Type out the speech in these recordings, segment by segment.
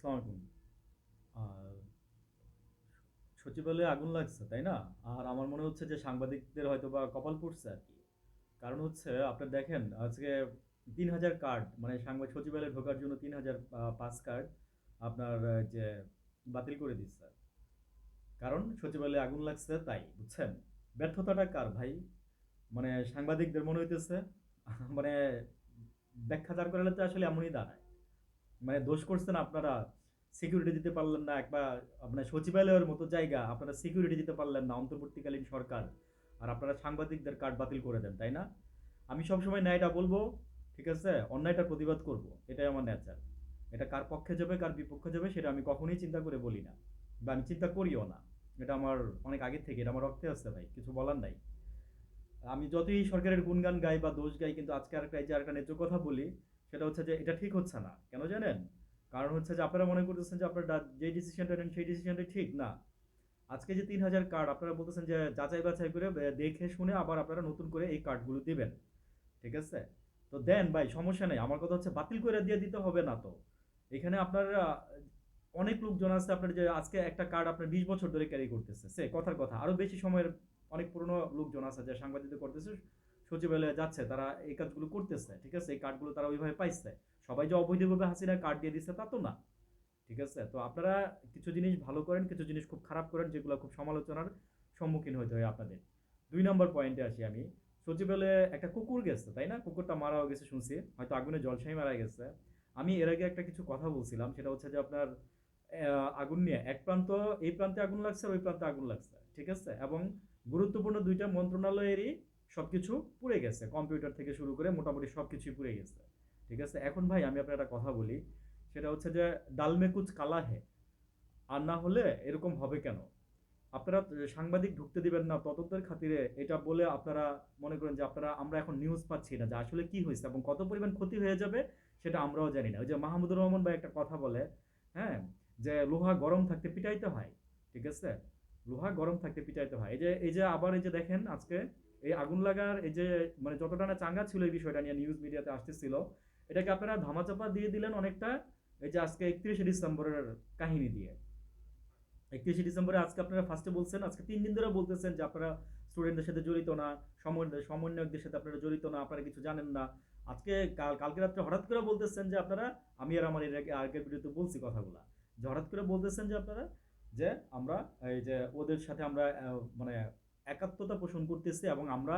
আসসালামু আলাইকুম সচিবালয়ে আগুন লাগছে, তাই না? আর আমার মনে হচ্ছে যে সাংবাদিকদের হয়তো বা কপাল পড়ছে আর কি। কারণ হচ্ছে, আপনি দেখেন, আজকে তিন হাজার কার্ড মানে সাংবাদিক সচিবালয়ে ঢোকার জন্য তিন হাজার পাস কার্ড আপনার যে বাতিল করে দিচ্ছে। কারণ সচিবালয়ে আগুন লাগছে তাই, বুঝছেন? ব্যর্থতাটা কার ভাই? মানে সাংবাদিকদের মনে হইতেছে মানে ব্যাখ্যা দাঁড় করালে তো আসলে এমনই দাঁড়ায়। মানে দোষ করছেন আপনারা সিকিউরিটি দিতে পারলেন না একবার আপনার সচিবালয়ের মতো জায়গা, আপনারা সিকিউরিটি দিতে পারলেন না, অন্তর্বর্তীকালীন সরকার, আর আপনারা সাংবাদিকদের কার্ড বাতিল করে দেন, তাই না? আমি সবসময় ন্যায়টা বলব, ঠিক আছে? অন্যায়টার প্রতিবাদ করব, এটাই আমার নেচার এটা কার পক্ষে যাবে, কার বিপক্ষে যাবে, সেটা আমি কখনোই চিন্তা করে বলি না, বা আমি চিন্তা করিও না। এটা আমার অনেক আগে থেকে, এটা আমার রক্তে আসছে ভাই, কিছু বলার নাই। আমি যতই সরকারের গুণগান গাই বা দোষ গাই, কিন্তু আজকে আরেকটা, এই যে আরেকটা ন্যায্য কথা বলি সেটা হচ্ছে যে এটা ঠিক হচ্ছে না। কেন জানেন? কারণ হচ্ছে যে আপনারা মনে করতেছেন যে আপনারা যে ডিসিশনটা নেন, সেই ডিসিশনটা ঠিক না। আজকে যে তিন হাজার কার্ড আপনারা বলতেছেন যে যাচাই বাছাই করে দেখে শুনে আবার আপনারা নতুন করে এই কার্ডগুলো দিবেন। ঠিক আছে? তো দেন ভাই, সমস্যা নেই। আমার কথা হচ্ছে বাতিল করে দিয়ে দিতে হবে না তো। এখানে আপনারা, অনেক লোকজন আছে আপনার যে আজকে একটা কার্ড আপনার বিশ বছর ধরে ক্যারি করতেছে। সে কথার কথা। আরও বেশি সময়ের অনেক পুরনো লোকজন আছে যে সাংবাদিকতা করতেছে। সচিবালয়ে যাচ্ছে, তারা এই কাজগুলো করতেছে, ঠিক আছে? এই কার্ডগুলো তারা ওইভাবে পাইছে। সবাই যে অবৈধভাবে হাসিনা কার্ড দিয়ে দিচ্ছে তা তো না, ঠিক আছে? তো আপনারা কিছু জিনিস ভালো করেন, কিছু জিনিস খুব খারাপ করেন, যেগুলো খুব সমালোচনার সম্মুখীন হতে হয় আপনাদের। দুই নম্বর পয়েন্টে আসি আমি। সচিবালয়ে একটা কুকুর গেছে, তাই না? কুকুরটা মারাও গেছে শুনছি, হয়তো আগুনে জলসাই মারা গেছে। আমি এর আগে একটা কিছু কথা বলছিলাম, সেটা হচ্ছে যে আপনার আগুন নিয়ে, এক প্রান্ত এই প্রান্তে আগুন লাগছে আর ওই প্রান্তে আগুন লাগছে, ঠিক আছে? এবং গুরুত্বপূর্ণ দুইটা মন্ত্রণালয়েরই সবকিছু পুড়ে গেছে কম্পিউটার থেকে শুরু করে মোটামুটি সব কিছুই পুড়ে গেছে। ঠিক আছে? এখন ভাই আমি আপনার একটা কথা বলি, সেটা হচ্ছে যে ডালমে কুচ কালা হে, আর না হলে এরকম হবে কেন? আপনারা সাংবাদিক ঢুকতে দিবেন না তদন্তের খাতিরে, এটা বলে আপনারা মনে করেন যে আপনারা, আমরা এখন নিউজ পাচ্ছি না যে আসলে কি হয়েছে এবং কত পরিমাণ ক্ষতি হয়ে যাবে, সেটা আমরাও জানি না। ওই যে মাহমুদুর রহমান ভাই একটা কথা বলে হ্যাঁ? যে লোহা গরম থাকতে পিটাইতে হয়, ঠিক আছে? লোহা গরম থাকতে পিটাইতে হয়। এই যে এই যে আবার এই যে দেখেন আজকে এই আগুন লাগার এই যে মানে যতটা না চাঙ্গা ছিল এই বিষয়টা নিয়ে নিউজ মিডিয়াতে আসতেছিল, এটাকে আপনারা ধামাচাপা দিয়ে দিলেন অনেকটা এই যে আজকে একত্রিশে ডিসেম্বরের কাহিনী দিয়ে। একত্রিশে ডিসেম্বরে আজকে আপনারা ফার্স্টে বলছেন, আজকে তিন দিন ধরে বলতেছেন যে আপনারা স্টুডেন্টদের সাথে জড়িত না, সমন্বয়, সমন্বয়কদের সাথে আপনারা জড়িত না, আপনারা কিছু জানেন না। আজকে কাল, কালকে রাত্রে হঠাৎ করে বলতেছেন যে আপনারা, আমি আর আমার এর আগে, আগের ভিডিওতে বলছি কথাগুলা। যে হঠাৎ করে বলতেছেন যে আপনারা যে আমরা এই যে ওদের সাথে আমরা মানে একাত্মতা পোষণ করতেছি এবং আমরা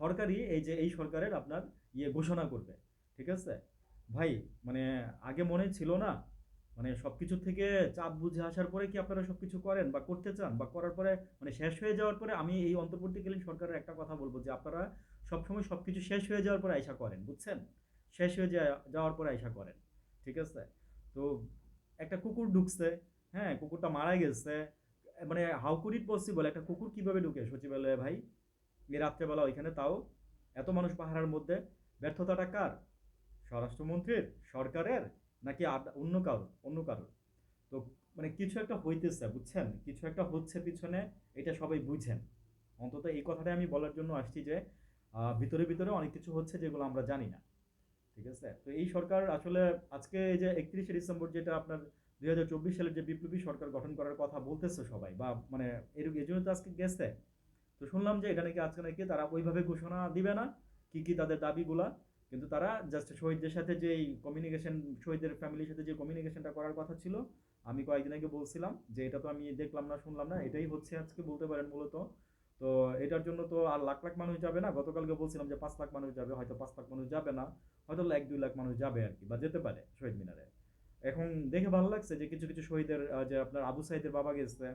সরকারি এই যে, এই সরকারের আপনার ইয়ে ঘোষণা করবে, ঠিক আছে? ভাই মানে আগে মনে ছিল না মানে সবকিছু থেকে চাপ বুঝে আসার পরে কি আপনারা সবকিছু করেন বা করতে চান বা করার পরে মানে শেষ হয়ে যাওয়ার পরে আমি এই অন্তর্বর্তীকালীন সরকারের একটা কথা বলব যে, আপনারা সবসময় সবকিছু শেষ হয়ে যাওয়ার পরে আইসা করেন, বুঝছেন? শেষ হয়ে যাওয়ার পরে আইসা করেন, ঠিক আছে? তো একটা কুকুর ঢুকছে হ্যাঁ কুকুরটা মারা গেছে মানে হাউ কুড ইট পসিবল একটা কুকুর কীভাবে ঢুকে? সচিবালয়ে, ভাই। এই রাত্রেবেলা ওইখানে তাও এত মানুষ পাহারার মধ্যে। ব্যর্থতাটা কার? স্বরাষ্ট্রমন্ত্রীর? সরকারের? নাকি অন্য কারোর? অন্য কারোর? তো মানে কিছু একটা হইতেছে, বুঝছেন? কিছু একটা হচ্ছে পিছনে, এটা সবাই বুঝেন। অন্তত এই কথাটাই আমি বলার জন্য আসছি যে ভিতরে ভিতরে অনেক কিছু হচ্ছে যেগুলো আমরা জানি না। ঠিক আছে? তো এই সরকার আসলে আজকে এই যে একত্রিশে ডিসেম্বর যেটা আপনার দুই হাজার চব্বিশ সালের যে বিপ্লবী সরকার গঠন করার কথা বলতেছে সবাই, বা মানে এরকম এই জন্য তো আজকে গেছে তো শুনলাম যে এটা নাকি আজকে নাকি তারা ওইভাবে ঘোষণা দিবে না, কি কি তাদের দাবিগুলা, কিন্তু তারা জাস্ট শহীদদের সাথে যে কমিউনিকেশন শহীদদের ফ্যামিলির সাথে যে কমিউনিকেশনটা করার কথা ছিল, আমি কয়েকদিন আগে বলছিলাম যে এটা তো আমি দেখলাম না, শুনলাম না, এটাই হচ্ছে আজকে বলতে পারেন মূলত। তো এটার জন্য তো আর লাখ লাখ মানুষ যাবে না, গতকালকে বলছিলাম যে পাঁচ লাখ মানুষ যাবে, হয়তো পাঁচ লাখ মানুষ যাবে না, হয়তো এক দুই লাখ মানুষ যাবে আর কি, বা যেতে পারে শহীদ মিনারে। এখন দেখে ভালো লাগছে যে কিছু কিছু শহীদের যে আপনার আবু সাইদের বাবা গেছে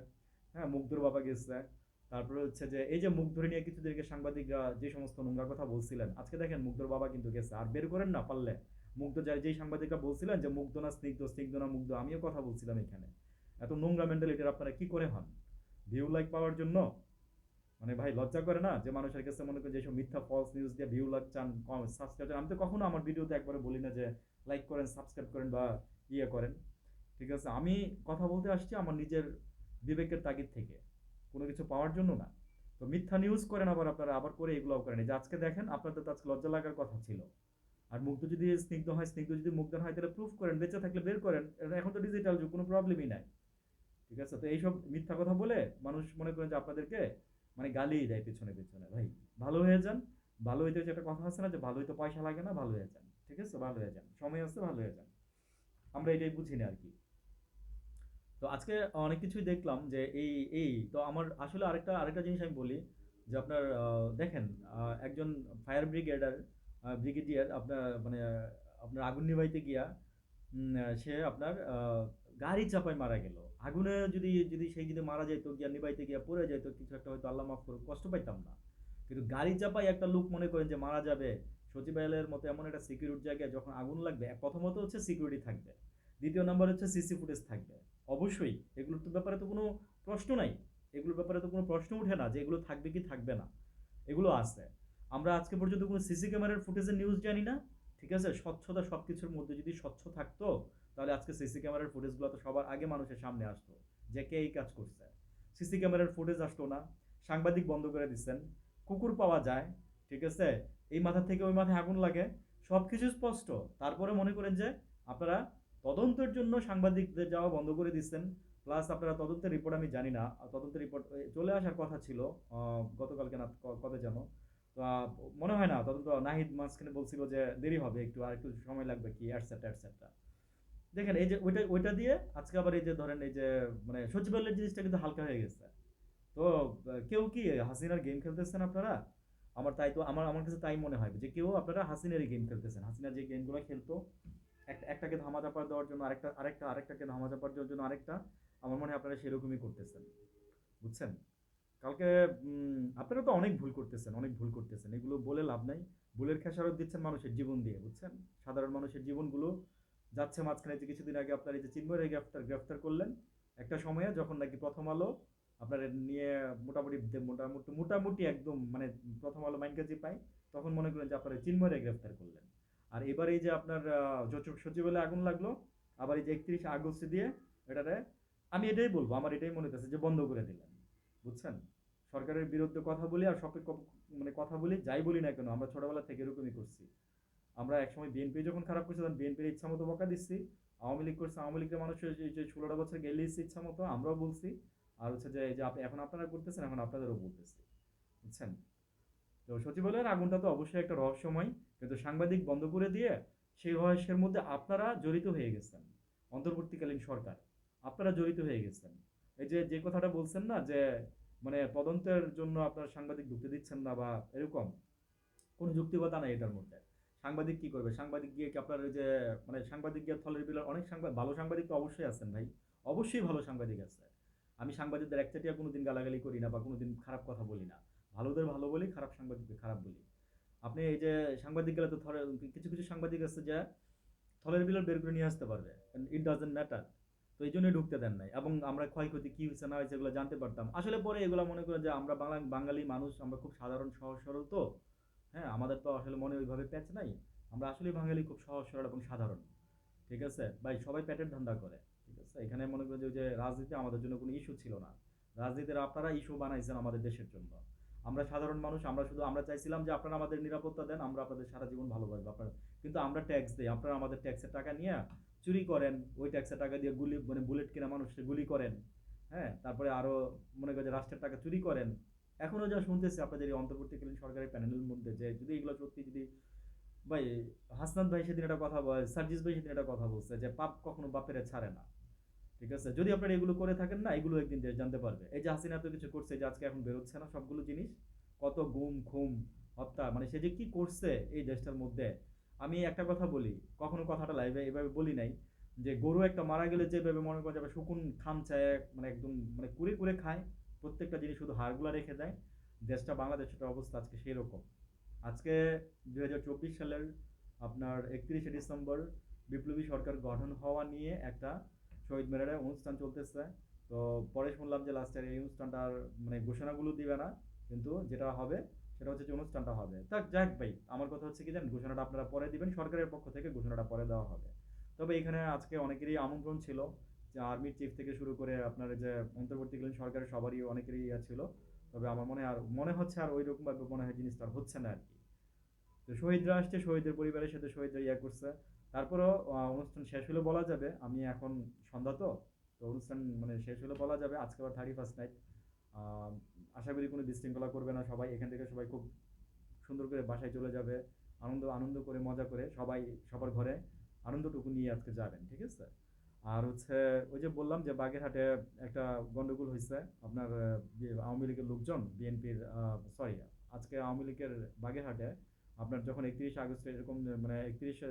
হ্যাঁ মুগ্ধর বাবা গেছে। তারপরে হচ্ছে যে এই যে মুখ ধরে নিয়ে কিছুদেরকে সাংবাদিকরা যে সমস্ত নোংরা কথা বলছিলেন, আজকে দেখেন মুগ্ধর বাবা কিন্তু গেছে। আর বের করেন না পারলে। মুগ্ধ যাই যেই সাংবাদিকরা বলছিলেন যে মুগ্ধ না স্নিগ্ধ স্নিগ্ধ না মুগ্ধ, আমিও কথা বলছিলাম এখানে। এত নোংরা মেন্টালিটির আপনারা কি করে হন? ভিউ লাইক পাওয়ার জন্য? মানে ভাই, লজ্জা করে না যে মানুষের কাছে মনে করেন যেসব মিথ্যা ফলস নিউজ দিয়ে ভিউ লাগ চান সাবস্ক্রাইব আমি তো কখনো আমার ভিডিওতে একবারে বলি না যে লাইক করেন সাবস্ক্রাইব করেন বা ইয়ে করেন। ঠিক আছে, আমি কথা বলতে আসছি আমার নিজের বিবেকের তাগিদ থেকে। কোনো কিছু পাওয়ার জন্য না। তো মিথ্যা নিউজ করেন আবার আপনারা, আবার করে এগুলোও করেন। যে আজকে দেখেন, আপনাদের তো আজকে লজ্জা লাগার কথা ছিল। আর মুগ্ধ যদি স্নিগ্ধ হয়, স্নিগ্ধ যদি মুগ্ধ হয়, তাহলে প্রুফ করেন, বেঁচে থাকলে বের করেন। এখন তো ডিজিটাল যুগ, কোনো প্রবলেমই নাই। ঠিক আছে, তো এইসব মিথ্যা কথা বলে মানুষ মনে করেন যে আপনাদেরকে মানে গালি দেয় পেছনে পেছনে, ভাই, ভালো হয়ে যান, ভালো হইতে একটা কথা আছে না যে ভালো হইতে পয়সা লাগে না, ভালো হয়ে যান। ঠিক আছে, ভালো হয়ে যান। সময় আছে, ভালো হয়ে যান। আমরা এটাই বুঝি না আর কি তো আজকে অনেক কিছুই দেখলাম যে এই এই, তো আমার আসলে আরেকটা আরেকটা জিনিস আমি বলি যে আপনার দেখেন একজন ফায়ার ব্রিগেডার ব্রিগেডিয়ার আপনার মানে আপনার আগুন নিভাইতে গিয়া সে আপনার গাড়ি চাপায় মারা গেল। আগুনে যদি যদি সেই যদি মারা যেত গিয়া নিভাইতে গিয়া পড়ে যেত কিছু একটা হয়তো আল্লাহ মাফ করুক, কষ্ট পাইতাম না। কিন্তু গাড়ি চাপায় একটা লোক মনে করেন যে মারা যাবে সচিবালয়ের মতো এমন একটা সিকিউরিটি জায়গায় যখন আগুন লাগবে, প্রথমত হচ্ছে সিকিউরিটি থাকবে, দ্বিতীয় নাম্বার হচ্ছে সিসি ফুটেজ থাকবে। অবশ্যই এগুলোর তো ব্যাপারে তো কোনো প্রশ্ন নাই, এগুলোর ব্যাপারে তো কোনো প্রশ্ন উঠে না যে এগুলো থাকবে কি থাকবে না, এগুলো আছে। আমরা আজকে পর্যন্ত কোনো সিসি ক্যামেরার ফুটেজের নিউজ জানি না, ঠিক আছে? স্বচ্ছতা সব কিছুর মধ্যে যদি স্বচ্ছ থাকতো, তাহলে আজকে সিসি ক্যামেরার ফুটেজগুলো তো সবার আগে মানুষের সামনে আসতো, যে কে এই কাজ করছে। সিসি ক্যামেরার ফুটেজ আসতো না, সাংবাদিক বন্ধ করে দিচ্ছেন, কুকুর পাওয়া যায়, ঠিক আছে? এই মাথা থেকে ওই মাথায় আগুন লাগে সব কিছু স্পষ্ট। তারপরে মনে করেন যে আপনারা তদন্তের জন্য সাংবাদিকদের যাওয়া বন্ধ করে দিচ্ছেন। প্লাস আপনারা তদন্তের রিপোর্ট আমি জানি না। তদন্তের রিপোর্ট চলে আসার কথা ছিল গতকালকে না কবে যেন। মনে হয় না, তদন্ত, নাহিদ মাঝখানে বলছিল যে দেরি হবে একটু, আর একটু সময় লাগবে কি অ্যাটসেট্রা অ্যাটসেট্রা দেখেন, এই যে ওইটা ওইটা দিয়ে আজকে আবার এই যে ধরেন, এই যে মানে সচিবালয়ের জিনিসটা কিন্তু হালকা হয়ে গেছে। তো কেউ কি হাসিনার গেম খেলতেছেন আপনারা? আমার তাই তো, আমার আমার কাছে তাই মনে হয় যে কেউ আপনারা হাসিনারই গেম খেলতেছেন। হাসিনা যে গেমগুলো খেলতো একটা একটাকে ধামা চাপা দেওয়ার জন্য আরেকটা আরেকটা, আরেকটাকে ধামা চাপা দেওয়ার জন্য আরেকটা, আমার মনে হয় আপনারা সেরকমই করতেছেন। বুঝছেন? কালকে আপনারা তো অনেক ভুল করতেছেন, অনেক ভুল করতেছেন। এগুলো বলে লাভ নাই। ভুলের খেসারত দিচ্ছেন মানুষের জীবন দিয়ে, বুঝছেন? সাধারণ মানুষের জীবনগুলো যাচ্ছে মাঝখানে যে কিছুদিন আগে আপনার এই যে চিন্ময়ের গ্রেফতার গ্রেফতার করলেন, একটা সময়ে যখন নাকি প্রথম আলো আপনার নিয়ে মোটামুটি মোটামুটি মোটামুটি একদম মানে প্রথম আলো মাইন কাজে পাই তখন মনে করেন যে আপনারা চিন্ময়ের গ্রেফতার করলেন। আর এবার এই যে আপনার সচিবালয়ে আগুন লাগল, আবার এই যে একত্রিশে আগস্ট দিয়ে এটাতে, আমি এটাই বলব, আমার এটাই মনে হচ্ছে যে বন্ধ করে দিলেন, বুঝছেন? সরকারের বিরুদ্ধে কথা বলি আর সব মানে কথা বলি, যাই বলি না কেন, আমরা ছোটবেলা থেকে এরকমই করছি। আমরা একসময় বিএনপি যখন খারাপ করছে, তখন বিএনপির ইচ্ছা মতো বকা দিচ্ছি, আওয়ামী লীগ করছে, আওয়ামী লীগের মানুষের যে ষোলোটা বছর গেলে ইচ্ছা মতো, আমরাও বলছি আর হচ্ছে যে এই যে এখন আপনারা করতেছেন এখন আপনাদেরও বলতেছি বুঝছেন? তো সচিবালয়ের আগুনটা তো অবশ্যই একটা রহস্যময়, কিন্তু সাংবাদিক বন্ধ করে দিয়ে সেই রহস্যের মধ্যে আপনারা জড়িত হয়ে গেছেন। অন্তর্বর্তীকালীন সরকার, আপনারা জড়িত হয়ে গেছেন। এই যে যে কথাটা বলছেন না, যে মানে তদন্তের জন্য আপনারা সাংবাদিক ঢুকতে দিচ্ছেন না বা এরকম, কোনো যুক্তিকতা নাই এটার মধ্যে। সাংবাদিক কি করবে? সাংবাদিক গিয়ে কি আপনার যে মানে সাংবাদিক গিয়ে থলের বিলের অনেক সাংবাদিক ভালো সাংবাদিক তো অবশ্যই আছেন ভাই। অবশ্যই ভালো সাংবাদিক আছে। আমি সাংবাদিকদের একচাটিয়া কোনোদিন গালাগালি করি না বা কোনোদিন খারাপ কথা বলি না। ভালোদের ভালো বলি, খারাপ সাংবাদিকদের খারাপ বলি। আপনি এই যে সাংবাদিক গেলে তো থরে, কিছু কিছু সাংবাদিক আছে যে থলের বিলের বের করে নিয়ে আসতে পারবে। ইট ডাজেন্ট ম্যাটার তো এই জন্যই ঢুকতে দেন নাই। এবং আমরা ক্ষয়ক্ষতি কী হয়েছে না হয়েছে এগুলো জানতে পারতাম। আসলে পরে এগুলো মনে করেন যে আমরা বাংলা, বাঙালি মানুষ, আমরা খুব সাধারণ, সহজ, সরল তো। হ্যাঁ আমাদের তো আসলে মনে ওইভাবে প্যাচ নাই। আমরা আসলে বাঙালি খুব সহজ, সরল এবং সাধারণ। ঠিক আছে? ভাই, সবাই প্যাটের ধান্দা করে। ঠিক আছে? এখানে মনে করেন যে রাজনীতি আমাদের জন্য কোনো ইস্যু ছিল না। রাজনীতির আপনারা ইস্যু বানাইছেন আমাদের দেশের জন্য। আমরা সাধারণ মানুষ, আমরা শুধু আমরা চাইছিলাম যে আপনারা আমাদের নিরাপত্তা দেন, আমরা আপনাদের সারা জীবন ভালোবাসবো। আপনারা কিন্তু আমরা ট্যাক্স দিই। আপনারা আমাদের ট্যাক্সের টাকা নিয়ে চুরি করেন। ওই ট্যাক্সের টাকা দিয়ে গুলি মানে বুলেট কিনা মানুষকে গুলি করেন। হ্যাঁ? তারপরে আরও মনে করেন যে রাষ্ট্রের টাকা চুরি করেন। এখনও যা শুনতেছি আপনাদের এই অন্তর্বর্তীকালীন সরকারের প্যানেলের মধ্যে যে যদি এগুলো সত্যি যদি ভাই, হাসনাত ভাই সেদিন একটা কথা বলে, সার্জিস ভাই সেদিন একটা কথা বলছে যে পাপ কখনো বাপের ছাড়ে না। ঠিক আছে? যদি আপনারা এগুলো করে থাকেন না, এগুলো একদিন দেশ জানতে পারবে। এই যে হাসিনা এত কিছু করছে যে আজকে এখন বেরোচ্ছে না সবগুলো জিনিস, কত গুম, খুম, হত্যা মানে সে যে কি করছে এই দেশটার মধ্যে, আমি একটা কথা বলি, কখনো কথাটা লাইভে এভাবে বলি নাই, যে গরু একটা মারা গেলে যেভাবে মনে করা যাবে, শুকুন খামচায় মানে একদম মানে কুড়ে কুড়ে খায়, প্রত্যেকটা জিনিস শুধু হাড়গুলা রেখে দেয়, দেশটা বাংলাদেশের অবস্থা আজকে সেই রকম আজকে দুই হাজার চব্বিশ সালের আপনার একত্রিশে ডিসেম্বর বিপ্লবী সরকার গঠন হওয়া নিয়ে একটা শহীদ মিনারে অনুষ্ঠান চলতেছে। তো পরে শুনলাম যে লাস্টের এই অনুষ্ঠানটার মানে ঘোষণাগুলো দিবে না, কিন্তু যেটা হবে সেটা হচ্ছে যে অনুষ্ঠানটা হবে। তা যাক ভাই, আমার কথা হচ্ছে কি জানেন, ঘোষণাটা আপনারা পরে দিবেন, সরকারের পক্ষ থেকে ঘোষণাটা পরে দেওয়া হবে। তবে এখানে আজকে অনেকেরই আমন্ত্রণ ছিল, যে আর্মির চিফ থেকে শুরু করে আপনার যে অন্তর্বর্তীকালীন সরকারের সবারই অনেকেরই ইয়া ছিল। তবে আমার মনে আর, মনে হচ্ছে আর ওই রকম ভাবে মনে হয় জিনিসটা হচ্ছে না আর কি। তো শহীদরা আসছে, শহীদের পরিবারের সাথে শহীদরা ইয়া করছে। তারপরেও অনুষ্ঠান শেষ হলে বলা যাবে, আমি এখন সন্ধ্যা তো তো অনুষ্ঠান মানে শেষ হলে বলা যাবে, আজকে আবার থার্টি ফার্স্ট নাইট আশা করি কোনো বিশৃঙ্খলা করবে না সবাই, এখান থেকে সবাই খুব সুন্দর করে বাসায় চলে যাবে, আনন্দ আনন্দ করে, মজা করে সবাই সবার ঘরে আনন্দটুকু নিয়ে আজকে যাবেন, ঠিক আছে? আর হচ্ছে, ওই যে বললাম যে বাগেরহাটে একটা গন্ডগোল হয়েছে আপনার আওয়ামী লীগের লোকজন, বিএনপির সরি আজকে আওয়ামী লীগের বাগেরহাটে আপনার যখন একত্রিশে আগস্ট এরকম মানে একত্রিশে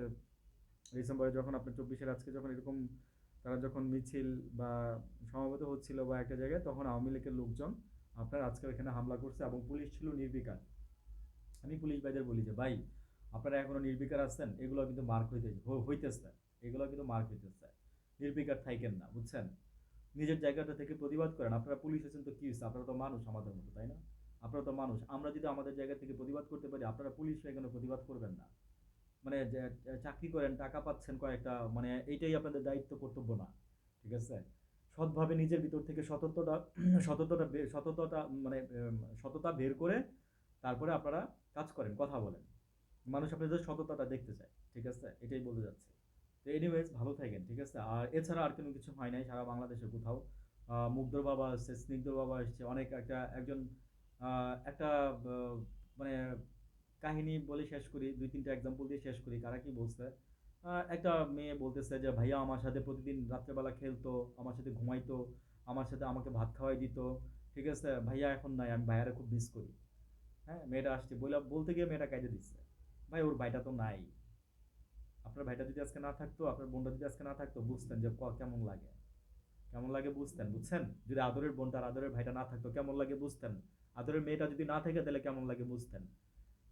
ডিসেম্বরে যখন আপনার চব্বিশের আজকে যখন এরকম তারা যখন মিছিল বা সমাবেত হচ্ছিল বা একটা জায়গায়, তখন আওয়ামী লীগের লোকজন আপনার আজকে এখানে হামলা করছে এবং পুলিশ ছিল নির্বিকার। আমি পুলিশ ভাইদের বলি যে, ভাই, আপনারা এখনও নির্বিকার আছেন? এগুলো কিন্তু মার্ক হইতে হইতেছে। এগুলো কিন্তু মার্ক হইতেছে। নির্বিকার থাইকেন না, বুঝছেন? নিজের জায়গাটা থেকে প্রতিবাদ করেন। আপনারা পুলিশ আছেন তো কি হচ্ছে আপনারা তো মানুষ আমাদের মতো, তাই না? আপনারা তো মানুষ। আমরা যদি আমাদের জায়গা থেকে প্রতিবাদ করতে পারি, আপনারা পুলিশ হয়ে কেন প্রতিবাদ করবেন না। মানে চাকরি করেন, টাকা পাচ্ছেন কয়েকটা মানে এইটাই আপনাদের দায়িত্ব, কর্তব্য না, ঠিক আছে? সৎভাবে নিজের ভিতর থেকে সততাটা সততাটা সততাটা মানে সততা বের করে তারপরে আপনারা কাজ করেন, কথা বলেন। মানুষ আপনাদের সততাটা দেখতে চায়, ঠিক আছে? এটাই বলতে যাচ্ছে। তো এনিওয়েজ ভালো থাকেন, ঠিক আছে? আর এছাড়া আর কোনো কিছু হয় নাই, সারা বাংলাদেশে কোথাও। মুগ্ধর বাবা আসছে স্নিগ্ধর বাবা আসছে অনেক একটা, একজন একটা মানে কাহিনী বলে শেষ করি, দুই তিনটা এক্সাম্পল দিয়ে শেষ করি। কারা কি বলছে? একটা মেয়ে বলতেছে যে, ভাইয়া, আমার সাথে প্রতিদিন রাত্রেবেলা খেলতো, আমার সাথে ঘুমাইতো, আমার সাথে আমাকে ভাত খাওয়াই দিত। ঠিক আছে? ভাইয়া, এখন নাই, আমি ভাইয়ারে খুব মিস করি। হ্যাঁ মেয়েটা আসছে বলে বলতে গিয়ে মেয়েটা কাজে দিচ্ছে ভাই, ওর ভাইটা তো নাই। আপনার ভাইটা যদি আজকে না থাকতো, আপনার বোনটা যদি আজকে না থাকতো, বুঝতেন যে কেমন লাগে। কেমন লাগে বুঝতেন, বুঝছেন? যদি আদরের বোনটা আর আদরের ভাইটা না থাকতো, কেমন লাগে বুঝতেন? আদরের মেয়েটা যদি না থাকে, তাহলে কেমন লাগে বুঝতেন?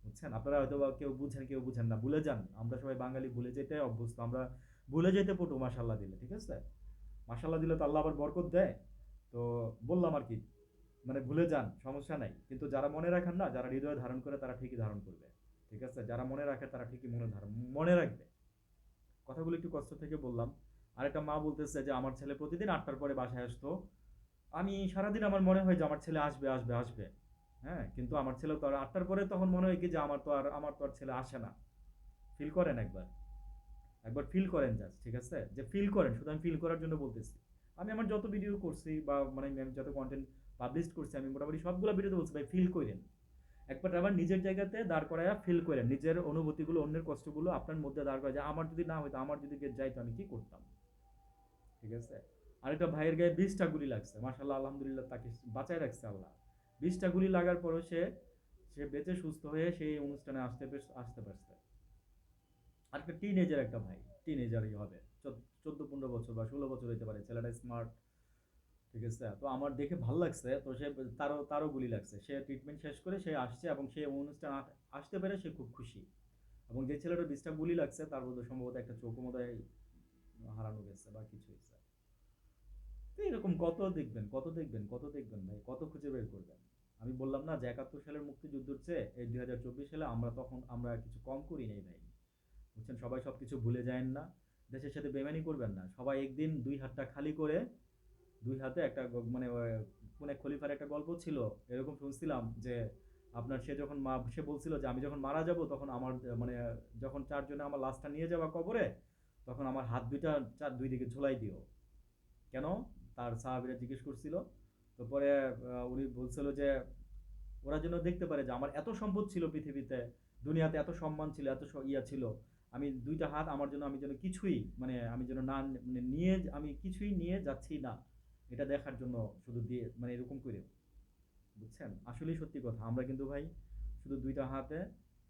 বুঝছেন? আপনারা হয়তো বা কেউ বুঝেন কেউ বুঝেন না। ভুলে যান। আমরা সবাই বাঙালি, ভুলে যেতে অভ্যস্ত। আমরা ভুলে যেতে পটু মাসাল্লাহ দিলে, ঠিক আছে? মাসাল্লাহ দিলে তো আল্লাহ আবার বরকত দেয়। তো বললাম আর কি মানে ভুলে যান, সমস্যা নাই। কিন্তু যারা মনে রাখেন না, যারা হৃদয়ে ধারণ করে, তারা ঠিকই ধারণ করবে, ঠিক আছে? যারা মনে রাখে, তারা ঠিকই মনে ধারণ, মনে রাখবে। কথাগুলো একটু কষ্ট থেকে বললাম। আরেকটা মা বলতেছে যে, আমার ছেলে প্রতিদিন আটটার পরে বাসায় আসতো। আমি সারাদিন আমার মনে হয় যে, আমার ছেলে আসবে আসবে আসবে। হ্যাঁ কিন্তু আমার ছেলে তো আর আটটার পরে তখন মনে হয় কি যে আমার তো আর, আমার তো আর ছেলে আসে না। ফিল করেন একবার। একবার ফিল করেন জাস্ট ঠিক আছে? যে ফিল করেন, শুধু আমি ফিল করার জন্য বলতেছি। আমি আমার যত ভিডিও করছি বা মানে আমি যত কন্টেন্ট পাবলিশ করছি, আমি মোটামুটি সবগুলো ভিডিওতে বলছি, ভাই ফিল করেন। একবার আবার নিজের জায়গাতে দাঁড় করায়া ফিল করেন। নিজের অনুভূতিগুলো, অন্যের কষ্টগুলো আপনার মধ্যে দাঁড় করা যায় আমার যদি না হইতো, আমার যদি যাইতো, আমি কি করতাম? ঠিক আছে? আরেকটা ভাইয়ের গায়ে বিশটা গুলি লাগছে। মার্শাল্লাহ আলহামদুলিল্লাহ, তাকে বাঁচায় রাখছে আল্লাহ। বিশটা গুলি লাগার পরও সে সে বেঁচে সুস্থ হয়ে সেই অনুষ্ঠানে আসতে আসতে পারছে। আর একটা টিন টিনেজার একটা ভাই টিনেজারই হবে। চোদ্দ পনেরো বছর বা ষোলো বছর হতে পারে, ছেলেটা স্মার্ট ঠিক আছে? তো আমার দেখে ভালো লাগছে, তো সে তারও তারও গুলি লাগছে। সে ট্রিটমেন্ট শেষ করে সে আসছে এবং সে অনুষ্ঠান আসতে পেরে সে খুব খুশি। এবং যে ছেলেটার বিশটা গুলি লাগছে, তার মধ্যে সম্ভবত একটা চোখ মধ্যে হারানো গেছে বা কিছু হয়েছে। এরকম কত দেখবেন কত দেখবেন কত দেখবেন ভাই? কত খুঁজে বের করবেন? আমি বললাম না যে একাত্তর সালের মুক্তিযুদ্ধের চেয়ে এই দুই হাজার চব্বিশ সালে আমরা তখন, আমরা কিছু কম করি নাই ভাই। বুঝছেন? সবাই সব কিছু ভুলে যায়েন না। দেশের সাথে বেমানি করবেন না। সবাই একদিন দুই হাতটা খালি করে, দুই হাতে একটা মানে কোন এক খলিফার একটা গল্প ছিল, এরকম শুনছিলাম যে আপনার সে যখন মা, সে বলছিল যে আমি যখন মারা যাব তখন আমার মানে যখন চারজনে আমার লাশটা নিয়ে যাওয়া কবরে, তখন আমার হাত দুইটা, চার, দুই দিকে ঝোলাই দিও। কেন? তার সাহাবিরা জিজ্ঞেস করছিল। তো পরে উনি বলছিল যে, ওরা যেন দেখতে পারে যে আমার এত সম্পদ ছিল পৃথিবীতে, দুনিয়াতে এত সম্মান ছিল, এত ইয়া ছিল। আমি দুইটা হাত আমার জন্য, আমি যেন কিছুই মানে আমি যেন না মানে নিয়ে, আমি কিছুই নিয়ে যাচ্ছি না। এটা দেখার জন্য শুধু দিয়ে মানে এরকম করে। বুঝছেন? আসলেই সত্যি কথা। আমরা কিন্তু ভাই, শুধু দুইটা হাতে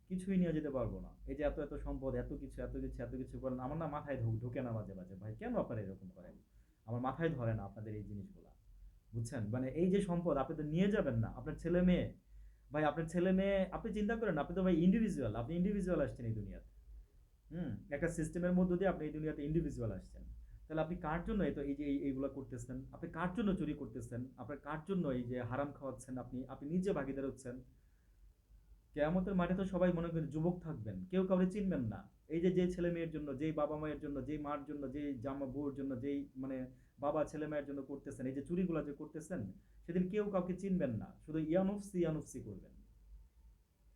কিছুই নিয়ে যেতে পারব না। এই যে এত এত সম্পদ, এত কিছু এত কিছু এত কিছু করেন, আমার না মাথায় ঢুক না মাঝে মাঝে ভাই। কেন আপনারা এরকম করেন? আমার মাথায় ধরে না আপনাদের এই জিনিসগুলা। বুঝছেন? মানে এই যে সম্পদ, আপনি তো নিয়ে যাবেন না। আপনার ছেলে মেয়ে। ভাই, আপনার ছেলে মেয়ে, আপনি চিন্তা করেন আপনি তো ভাই ইন্ডিভিজুয়াল আপনি ইন্ডিভিজুয়াল আসছেন এই দুনিয়াতে। হুম? একটা সিস্টেমের মধ্য দিয়ে আপনি এই দুনিয়াতে ইন্ডিভিজুয়াল আসছেন। তাহলে আপনি কার জন্য এই তো এই যে এই- এইগুলো করতেছেন? আপনি কার জন্য চুরি করতেছেন? আপনার কার জন্য এই যে হারাম খাওয়াচ্ছেন আপনি? আপনি নিজে ভাগিদার হচ্ছেন। কেয়ামতের মাঠে তো সবাই মনে করেন যুবক থাকবেন, কেউ কাউকে চিনবেন না। এই যে যে ছেলে মেয়ের জন্য, যেই বাবা মায়ের জন্য, যেই মার জন্য, যেই জামা বউর জন্য, যেই মানে বাবা ছেলে মেয়ের জন্য করতেছেন, এই যে চুরিগুলো যে করতেছেন, সেদিন কেউ কাউকে চিনবেন না, শুধু ইয়ানুফসি ইয়ানুফসি করবেন।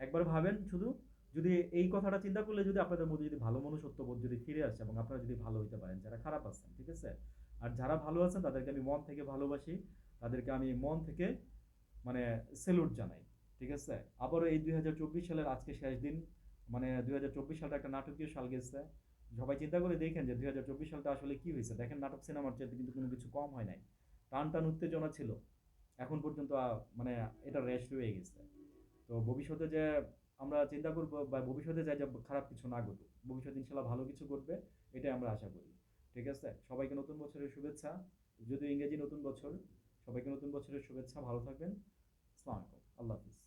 একবার ভাবেন শুধু, যদি এই কথাটা চিন্তা করলে যদি আপনাদের মধ্যে যদি ভালো মনুষ্যত্ববোধ যদি ফিরে আসে এবং আপনারা যদি ভালো হইতে পারেন, যারা খারাপ আছেন, ঠিক আছে? আর যারা ভালো আছেন, তাদেরকে আমি মন থেকে ভালোবাসি, তাদেরকে আমি মন থেকে মানে সেলুট জানাই। ঠিক আছে? আবারও এই দুই হাজার চব্বিশ সালের আজকে শেষ দিন মানে দুই হাজার চব্বিশ সালটা একটা নাটকীয় সাল গেছে। সবাই চিন্তা করে দেখেন যে দুই হাজার চব্বিশ সালটা আসলে কি হয়েছে। দেখেন নাটক সিনেমার চেয়ে কিন্তু কোনো কিছু কম হয় নাই। টান টান উত্তেজনা ছিল। এখন পর্যন্ত মানে এটা রেস্ট রয়ে গেছে। তো ভবিষ্যতে যে আমরা চিন্তা করব বা ভবিষ্যতে যাই যে খারাপ কিছু না ঘটুক, ভবিষ্যতে ইনশাল্লাহ ভালো কিছু ঘটবে, এটাই আমরা আশা করি। ঠিক আছে? সবাইকে নতুন বছরের শুভেচ্ছা। যদিও ইংরেজি নতুন বছর, সবাইকে নতুন বছরের শুভেচ্ছা। ভালো থাকবেন। আসসালামু আলাইকুম। আল্লাহ হাফিজ।